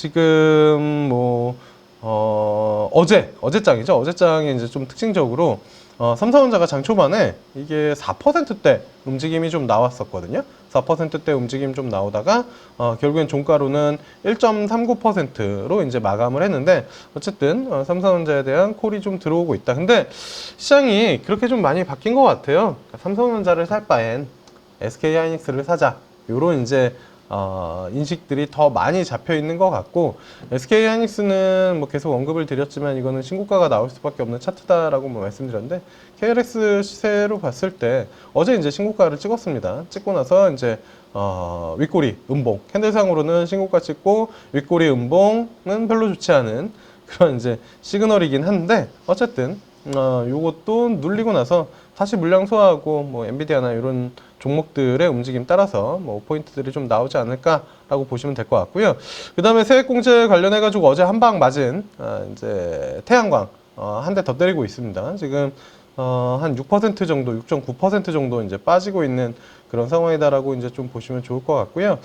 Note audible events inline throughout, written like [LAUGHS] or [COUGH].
지금 뭐 어, 어제 어제장이죠. 어제장이 이제 좀 특징적으로 어, 삼성전자가 장 초반에 이게 4%대 움직임이 좀 나왔었거든요. 4%대 움직임 좀 나오다가 어, 결국엔 종가로는 1.39%로 이제 마감을 했는데 어쨌든 어, 삼성전자에 대한 콜이 좀 들어오고 있다. 근데 시장이 그렇게 좀 많이 바뀐 것 같아요. 그러니까 삼성전자를 살 바엔 SK 하이닉스를 사자. 요런 이제 어, 인식들이 더 많이 잡혀 있는 것 같고 SK 하이닉스는 뭐 계속 언급을 드렸지만 이거는 신고가가 나올 수밖에 없는 차트다라고 뭐 말씀드렸는데 KLX 시세로 봤을 때 어제 이제 신고가를 찍었습니다. 찍고 나서 이제 어, 윗꼬리 음봉 캔들상으로는 신고가 찍고 윗꼬리 음봉은 별로 좋지 않은 그런 이제 시그널이긴 한데 어쨌든 어, 요것도 눌리고 나서 다시 물량 소화하고 뭐 엔비디아나 이런 종목들의 움직임 따라서 뭐 포인트들이 좀 나오지 않을까라고 보시면 될 것 같고요. 그 다음에 세액공제 관련해 가지고 어제 한 방 맞은 아, 이제 태양광 어, 한 대 더 때리고 있습니다. 지금 어, 한 6% 정도, 6.9% 정도 이제 빠지고 있는 그런 상황이다라고 이제 좀 보시면 좋을 것 같고요.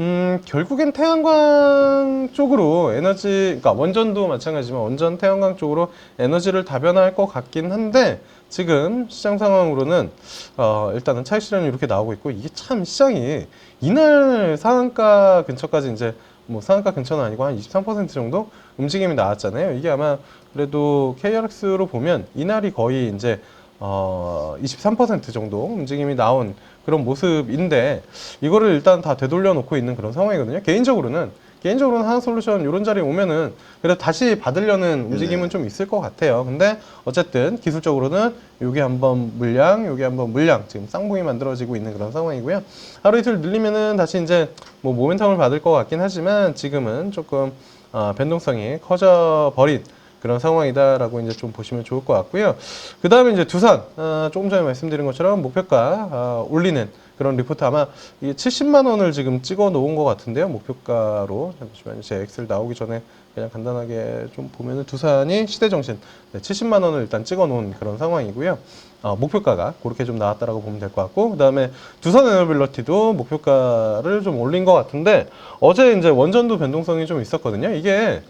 음, 결국엔 태양광 쪽으로 에너지, 그러니까 원전도 마찬가지지만 원전 태양광 쪽으로 에너지를 다변화할 것 같긴 한데 지금 시장 상황으로는 어, 일단은 차익 실현이 이렇게 나오고 있고 이게 참 시장이 이날 상한가 근처까지 이제 뭐 상한가 근처는 아니고 한 23% 정도 움직임이 나왔잖아요. 이게 아마 그래도 KRX로 보면 이날이 거의 이제 어, 23% 정도 움직임이 나온 그런 모습인데 이거를 일단 다 되돌려 놓고 있는 그런 상황이거든요. 개인적으로는 개인적으로는 하나 솔루션 이런 자리에 오면은 그래도 다시 받으려는 움직임은 좀 있을 것 같아요. 근데 어쨌든 기술적으로는 요게 한번 물량, 요게 한번 물량 지금 쌍봉이 만들어지고 있는 그런 상황이고요. 하루 이틀 늘리면은 다시 이제 뭐 모멘텀을 받을 것 같긴 하지만 지금은 조금 어, 변동성이 커져 버린 그런 상황이다라고 이제 좀 보시면 좋을 것 같고요. 그 다음에 이제 두산, 어, 조금 전에 말씀드린 것처럼 목표가 어, 올리는 그런 리포트 아마 이게 70만 원을 지금 찍어 놓은 것 같은데요. 목표가로. 잠시만요. 제 엑셀 나오기 전에 그냥 간단하게 좀 보면은 두산이 시대정신 네, 70만 원을 일단 찍어 놓은 그런 상황이고요. 어, 목표가가 그렇게 좀 나왔다라고 보면 될 것 같고, 그 다음에 두산 에너빌러티도 목표가를 좀 올린 것 같은데, 어제 이제 원전도 변동성이 좀 있었거든요. 이게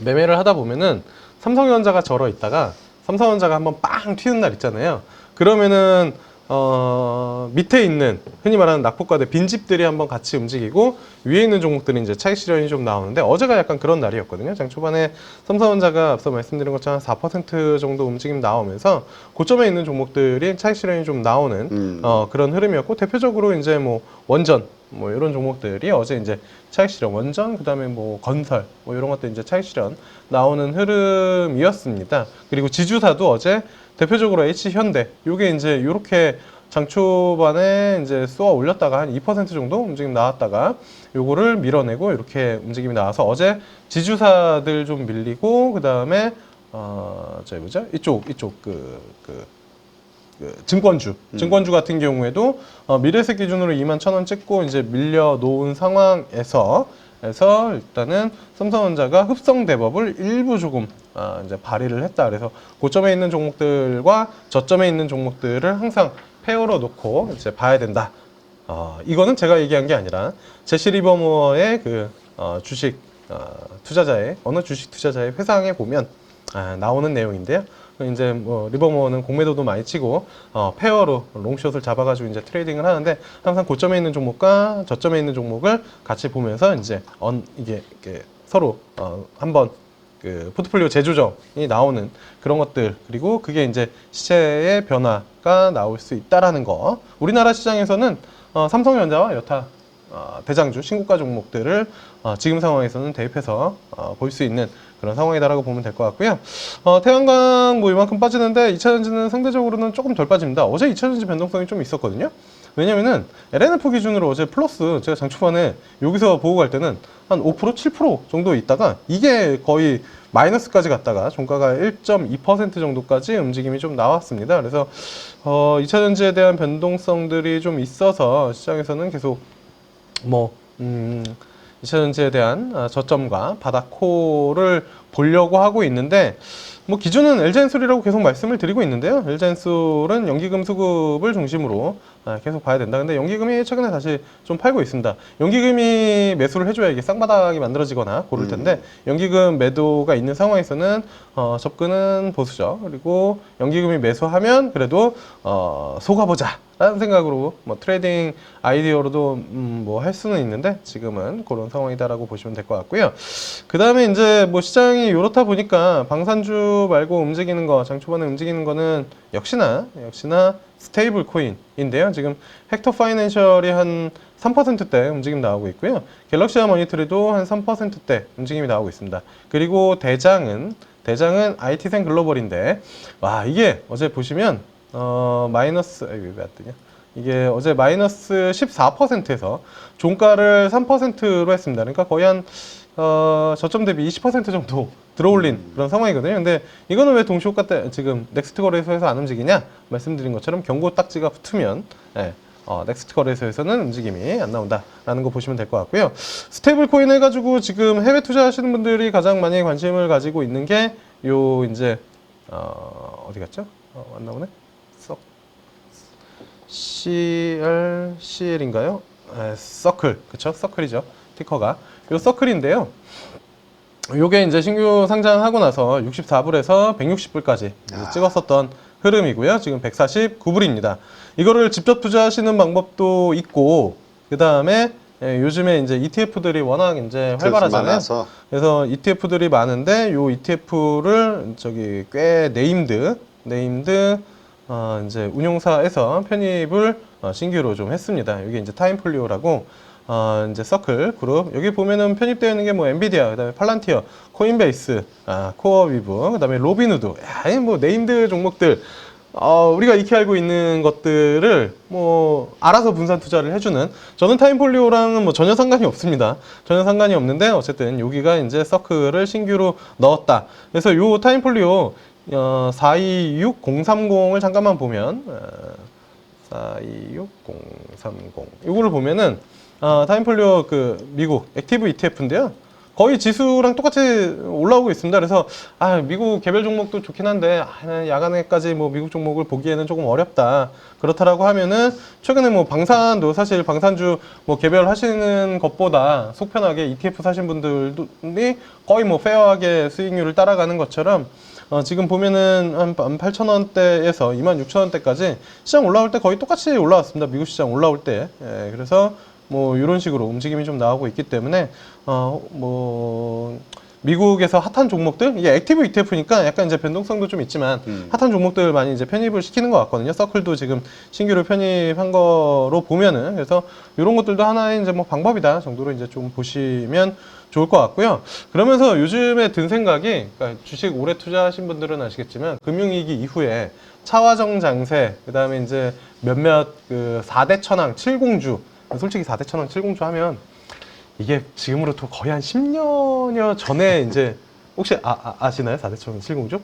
매매를 하다 보면은 삼성전자가 절어 있다가 삼성전자가 한번 빵 튀는 날 있잖아요. 그러면은 어, 밑에 있는 흔히 말하는 낙폭과대 빈집들이 한번 같이 움직이고 위에 있는 종목들이 이제 차익 실현이 좀 나오는데 어제가 약간 그런 날이었거든요. 장 초반에 삼성전자가 앞서 말씀드린 것처럼 4% 정도 움직임 나오면서 고점에 있는 종목들이 차익 실현이 좀 나오는 음. 어, 그런 흐름이었고 대표적으로 이제 뭐 원전 뭐 이런 종목들이 어제 이제 차익 실현 원전 그다음에 뭐 건설 뭐 이런 것들 이제 차익 실현 나오는 흐름이었습니다. 그리고 지주사도 어제 대표적으로 H 현대 요게 이제 요렇게 장 초반에 이제 쏘아 올렸다가 한 2% 정도 움직임 나왔다가 요거를 밀어내고 이렇게 움직임이 나와서 어제 지주사들 좀 밀리고 그다음에 어 저기 뭐죠? 이쪽 이쪽 그 그, 그 증권주, 증권주 같은 경우에도 어, 미래세 기준으로 2만 1,000원 찍고 이제 밀려 놓은 상황에서 에서 일단은 삼성전자가 흡성 대법을 일부 조금 아, 이제 발휘를 했다. 그래서 고점에 있는 종목들과 저점에 있는 종목들을 항상 페어로 놓고 이제 봐야 된다. 어, 이거는 제가 얘기한 게 아니라 제시 리버모어의 그 어, 주식 어, 투자자의 어느 주식 투자자의 회상에 보면 아, 나오는 내용인데요. 그 이제 뭐 리버모어는 공매도도 많이 치고 어, 페어로 롱숏을 잡아가지고 이제 트레이딩을 하는데 항상 고점에 있는 종목과 저점에 있는 종목을 같이 보면서 이제 언 이게 서로 어, 한번 그 포트폴리오 재조정이 나오는 그런 것들 그리고 그게 이제 시세의 변화가 나올 수 있다라는 거. 우리나라 시장에서는 어, 삼성전자와 여타 어, 대장주 신고가 종목들을 어, 지금 상황에서는 대입해서 어, 볼수 있는 그런 상황이다라고 보면 될 것 같고요. 어, 태양광 뭐 이만큼 빠지는데 2차전지는 상대적으로는 조금 덜 빠집니다. 어제 2차전지 변동성이 좀 있었거든요. 왜냐면은 LNF 기준으로 어제 플러스 제가 장 초반에 여기서 보고 갈 때는 한 5% 7% 정도 있다가 이게 거의 마이너스까지 갔다가 종가가 1.2% 정도까지 움직임이 좀 나왔습니다. 그래서 어, 2차 전지에 대한 변동성들이 좀 있어서 시장에서는 계속 뭐 음, 2차 전지에 대한 아, 저점과 바닥코를 보려고 하고 있는데 뭐 기준은 LG엔솔이라고 계속 말씀을 드리고 있는데요. LG엔솔은 연기금 수급을 중심으로 아, 계속 봐야 된다. 근데 연기금이 최근에 다시 좀 팔고 있습니다. 연기금이 매수를 해줘야 이게 쌍바닥이 만들어지거나 고를 텐데 연기금 매도가 있는 상황에서는 어, 접근은 보수죠. 그리고 연기금이 매수하면 그래도 어, 속아보자. 라는 생각으로 뭐 트레이딩 아이디어로도 음, 뭐할 수는 있는데 지금은 그런 상황이다라고 보시면 될 것 같고요. 그 다음에 이제 뭐 시장이 이렇다 보니까 방산주 말고 움직이는 거, 장 초반에 움직이는 거는 역시나 역시나 스테이블 코인인데요. 지금 헥터 파이낸셜이 한 3%대 움직임 나오고 있고요. 갤럭시아 머니터리도 한 3%대 움직임이 나오고 있습니다. 그리고 대장은 대장은 IT생 글로벌인데 와 이게 어제 보시면 어 마이너스 왜안 뜨냐? 이게 어제 마이너스 14%에서 종가를 3%로 했습니다. 그러니까 거의 한 어, 저점 대비 20% 정도 [LAUGHS] 들어올린 그런 상황이거든요. 근데 이거는 왜 동시호가 때 지금 넥스트 거래소에서 안 움직이냐? 말씀드린 것처럼 경고 딱지가 붙으면 예, 어, 넥스트 거래소에서는 움직임이 안 나온다라는 거 보시면 될 것 같고요. 스테이블 코인 해가지고 지금 해외 투자하시는 분들이 가장 많이 관심을 가지고 있는 게 요 이제 어, 어디 갔죠? 어, 안 나오네. 썩 CL CL인가요? 에, 서클 그쵸? 서클이죠. 티커가 요 서클인데요. 요게 이제 신규 상장하고 나서 64불에서 160불까지 아. 찍었었던 흐름이고요. 지금 149불입니다. 이거를 직접 투자하시는 방법도 있고 그 다음에 요즘에 이제 ETF들이 워낙 이제 활발하잖아요. 많아서 그래서 ETF들이 많은데 요 ETF를 저기 꽤 네임드 네임드 어 이제 운용사에서 편입을 어 신규로 좀 했습니다. 여기 이제 타임폴리오라고 어 이제 서클 그룹. 여기 보면은 편입되어 있는 게 뭐 엔비디아 그다음에 팔란티어 코인베이스 아 코어위브 그다음에 로빈후드. 야, 이뭐 네임드 종목들. 어, 우리가 익히 알고 있는 것들을 뭐 알아서 분산 투자를 해주는. 저는 타임폴리오랑은 뭐 전혀 상관이 없습니다. 전혀 상관이 없는데 어쨌든 여기가 이제 서클을 신규로 넣었다. 그래서 요 타임폴리오 어, 426030을 잠깐만 보면 어, 426030 요거를 보면은 어, 타임폴리오 그 미국 액티브 ETF인데요. 거의 지수랑 똑같이 올라오고 있습니다. 그래서 아 미국 개별 종목도 좋긴 한데 아, 야간에까지 뭐 미국 종목을 보기에는 조금 어렵다. 그렇다라고 하면은 최근에 뭐 방산도 사실 방산주 뭐 개별 하시는 것보다 속편하게 ETF 사신 분들이 거의 뭐 페어하게 수익률을 따라가는 것처럼 어, 지금 보면은 한 8,000원대에서 26,000원대까지 시장 올라올 때 거의 똑같이 올라왔습니다. 미국 시장 올라올 때. 예, 그래서 뭐 이런 식으로 움직임이 좀 나오고 있기 때문에 어 뭐 미국에서 핫한 종목들 이게 액티브 ETF니까 약간 이제 변동성도 좀 있지만 음. 핫한 종목들 많이 이제 편입을 시키는 것 같거든요. 서클도 지금 신규로 편입한 거로 보면은 그래서 이런 것들도 하나의 이제 뭐 방법이다 정도로 이제 좀 보시면 좋을 것 같고요. 그러면서 요즘에 든 생각이 그러니까 주식 오래 투자하신 분들은 아시겠지만 금융위기 이후에 차화정 장세 그다음에 이제 몇몇 그 4대 천왕 7공주 솔직히 4대 천왕 7공주 하면 이게 지금으로부터 거의 한 10년여 전에 이제 혹시 아, 아, 시나요 4대 천왕 7공주?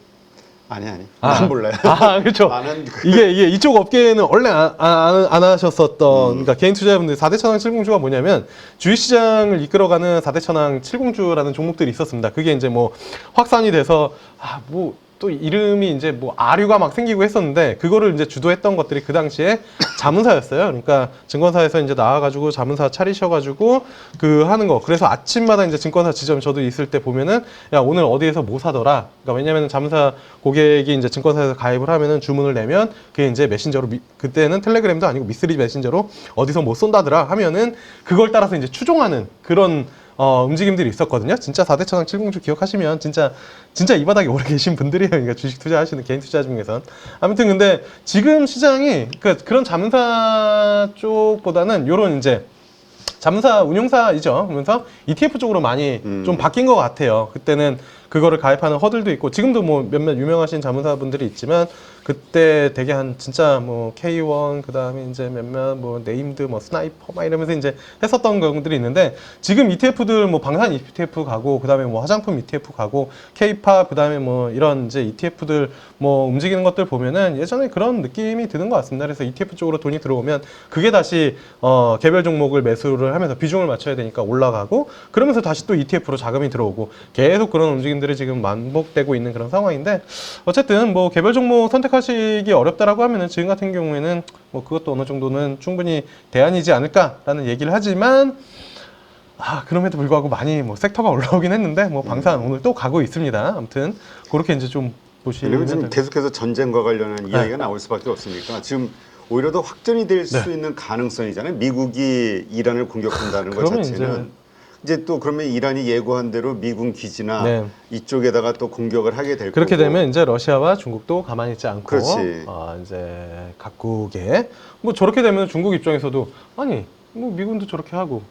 아니 아니 아. 난 몰라요. 아 그렇죠. 나는 그- 이게 이게 이쪽 업계에는 원래 안, 안, 안 하셨었던 그러니까 개인 투자자분들 4대 천왕 7공주가 뭐냐면 주식 시장을 이끌어가는 4대 천왕 7공주라는 종목들이 있었습니다. 그게 이제 뭐 확산이 돼서 아 뭐 또 이름이 이제 뭐 아류가 막 생기고 했었는데 그거를 이제 주도했던 것들이 그 당시에 [COUGHS] 자문사였어요. 그러니까 증권사에서 이제 나와가지고 자문사 차리셔가지고 그 하는 거. 그래서 아침마다 이제 증권사 지점 저도 있을 때 보면은 야 오늘 어디에서 뭐 사더라. 그러니까 왜냐면은 자문사 고객이 이제 증권사에서 가입을 하면은 주문을 내면 그게 이제 메신저로 미- 그때는 텔레그램도 아니고 미쓰리 메신저로 어디서 뭐 쏜다더라 하면은 그걸 따라서 이제 추종하는 그런 어, 움직임들이 있었거든요. 진짜 4대 천왕 7공주 기억하시면 진짜 진짜 이 바닥에 오래 계신 분들이에요. 그러니까 주식 투자하시는 개인 투자 중에선. 아무튼 근데 지금 시장이 그러니까 그런 자문사 쪽보다는 요런 이제 자문사 운용사이죠. 그러면서 ETF 쪽으로 많이 음. 좀 바뀐 것 같아요. 그때는 그거를 가입하는 허들도 있고 지금도 뭐 몇몇 유명하신 자문사분들이 있지만 그때 되게 한 진짜 뭐 K1 그다음에 이제 몇몇 뭐 네임드 뭐 스나이퍼 막 이러면서 이제 했었던 경우들이 있는데 지금 ETF들 뭐 방산 ETF 가고 그다음에 뭐 화장품 ETF 가고 K-팝 그다음에 뭐 이런 이제 ETF들 뭐 움직이는 것들 보면은 예전에 그런 느낌이 드는 것 같습니다. 그래서 ETF 쪽으로 돈이 들어오면 그게 다시 어 개별 종목을 매수를 하면서 비중을 맞춰야 되니까 올라가고 그러면서 다시 또 ETF로 자금이 들어오고 계속 그런 움직임 들이 지금 반복되고 있는 그런 상황인데 어쨌든 뭐 개별 종목 선택하시기 어렵다라고 하면은 지금 같은 경우에는 뭐 그것도 어느 정도는 충분히 대안이지 않을까라는 얘기를 하지만 아 그럼에도 불구하고 많이 뭐 섹터가 올라오긴 했는데 뭐 방산 오늘 또 가고 있습니다. 아무튼 그렇게 이제 좀 보시면 지금 될- 계속해서 전쟁과 관련한 이야기가 나올 수밖에 없으니까 지금 오히려 더 확전이 될수 네. 있는 가능성이잖아요. 미국이 이란을 공격한다는 것 그러면 자체는 이제 또 그러면 이란이 예고한 대로 미군 기지나 네. 이쪽에다가 또 공격을 하게 될 그렇게 거고. 되면 이제 러시아와 중국도 가만히 있지 않고 그렇지. 아, 이제 각국에 뭐 저렇게 되면 중국 입장에서도 아니 뭐 미군도 저렇게 하고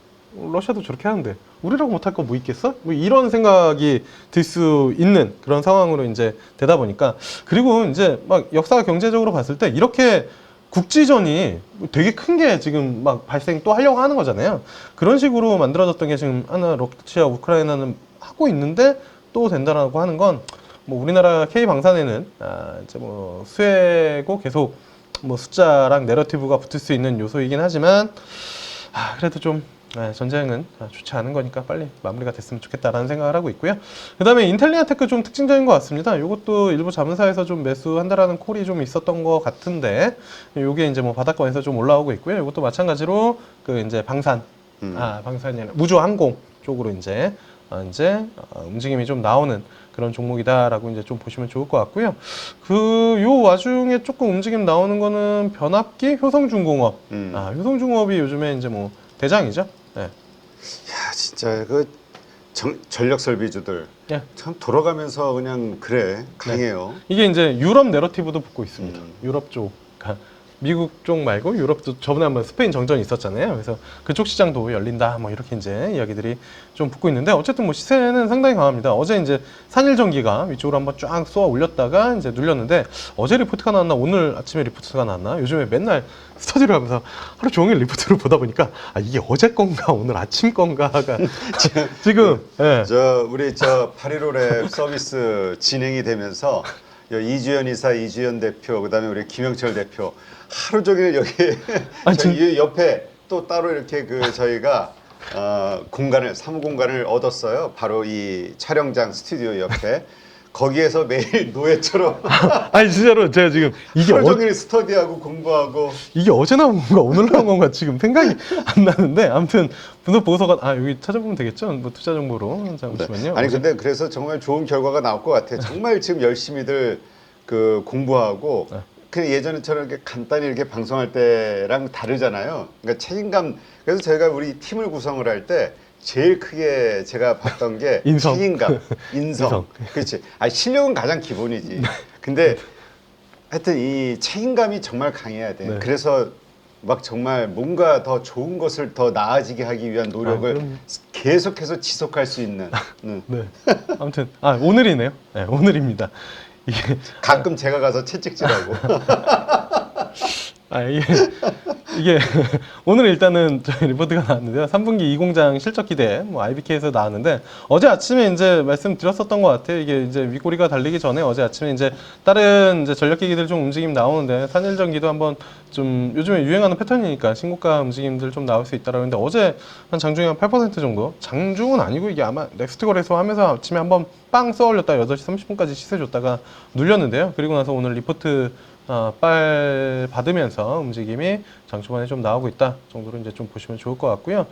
러시아도 저렇게 하는데 우리라고 못할 거 뭐 있겠어? 뭐 이런 생각이 들 수 있는 그런 상황으로 이제 되다 보니까 그리고 이제 막 역사 경제적으로 봤을 때 이렇게 국지전이 되게 큰 게 지금 막 발생 또 하려고 하는 거잖아요. 그런 식으로 만들어졌던 게 지금 하나 러시아 우크라이나는 하고 있는데 또 된다라고 하는 건 뭐 우리나라 K 방산에는 아 이제 뭐 수혜고 계속 뭐 숫자랑 내러티브가 붙을 수 있는 요소이긴 하지만 아 그래도 좀 아, 전쟁은 아, 좋지 않은 거니까 빨리 마무리가 됐으면 좋겠다라는 생각을 하고 있고요. 그 다음에 인텔리아테크 좀 특징적인 것 같습니다. 이것도 일부 자문사에서 좀 매수한다라는 콜이 좀 있었던 것 같은데 이게 이제 뭐 바닥권에서 좀 올라오고 있고요. 이것도 마찬가지로 그 이제 방산 음. 아 방산이 아니라 우주 항공 쪽으로 이제 어, 이제 어, 움직임이 좀 나오는 그런 종목이다라고 이제 좀 보시면 좋을 것 같고요. 그 요 와중에 조금 움직임 나오는 거는 변압기 효성중공업. 음. 아 효성중공업이 요즘에 이제 뭐 대장이죠. 네. 야 진짜 그 정- 전력 설비주들 예. 참 돌아가면서 그냥 그래 강해요. 이게 이제 유럽 내러티브도 붙고 있습니다. 음. 유럽 쪽. 그러니까 미국 쪽 말고 유럽도 저번에 한번 스페인 정전이 있었잖아요. 그래서 그쪽 시장도 열린다. 뭐 이렇게 이제 이야기들이 좀 붙고 있는데 어쨌든 뭐 시세는 상당히 강합니다. 어제 이제 산일 전기가 위쪽으로 한번 쫙 쏘아 올렸다가 이제 눌렸는데 어제 리포트가 나왔나 오늘 아침에 리포트가 나왔나 요즘에 맨날 스터디를 하면서 하루 종일 리포트를 보다 보니까 아 이게 어제 건가 오늘 아침 건가가 [LAUGHS] 지금 예. 저 우리 저 8.15랩 서비스 진행이 되면서 여 이주연 이사, 이주연 대표, 그다음에 우리 김영철 대표 하루 종일 여기 [LAUGHS] 아니, 저희 옆에 또 따로 이렇게 그 저희가 어, 공간을 사무 공간을 얻었어요. 바로 이 촬영장 스튜디오 옆에 거기에서 매일 [LAUGHS] 노예처럼 [LAUGHS] 아니 진짜로 제가 지금 이게 하루 어, 종일 스터디하고 공부하고 이게 어제 나온 건가 오늘 나온 건가 지금 생각이 [LAUGHS] 안 나는데 아무튼 분석 보고서가 아 여기 찾아보면 되겠죠 뭐 투자 정보로 잠시만요 아니 어제- 근데 그래서 정말 좋은 결과가 나올 것 같아요. 정말 지금 열심히들 그 공부하고 네. 그냥 예전처럼 이렇게 간단히 이렇게 방송할 때랑 다르잖아요. 그러니까 책임감. 그래서 저희가 우리 팀을 구성을 할 때 제일 크게 제가 봤던 게 [LAUGHS] 인성. 책임감, [LAUGHS] 인성. 인성. 그렇지. 아 실력은 가장 기본이지. 근데 [LAUGHS] 하여튼 이 책임감이 정말 강해야 돼. 네. 그래서 막 정말 뭔가 더 좋은 것을 더 나아지게 하기 위한 노력을 아, 그럼요. 계속해서 지속할 수 있는. 음. 네 아무튼 아 오늘이네요 네 오늘입니다 이게 가끔 제가 가서 채찍질하고. 아 이게 이게 [LAUGHS] 오늘 일단은 저희 리포트가 나왔는데요. 3분기 2공장 실적 기대 뭐 IBK에서 나왔는데 어제 아침에 이제 말씀드렸었던 것 같아요. 이게 이제 윗꼬리가 달리기 전에 어제 아침에 이제 다른 이제 전력기기들 좀 움직임 나오는데 산일전기도 한번 좀 요즘에 유행하는 패턴이니까 신고가 움직임들 좀 나올 수 있다라고 했는데 어제 한 장중에 한 8% 정도 장중은 아니고 이게 아마 넥스트 거래소 하면서 아침에 한번 빵 쏘올렸다 8시 30분까지 시세 줬다가 눌렸는데요. 그리고 나서 오늘 리포트 어, 빨 받으면서 움직임이 장 초반에 좀 나오고 있다 정도로 이제 좀 보시면 좋을 것 같고요.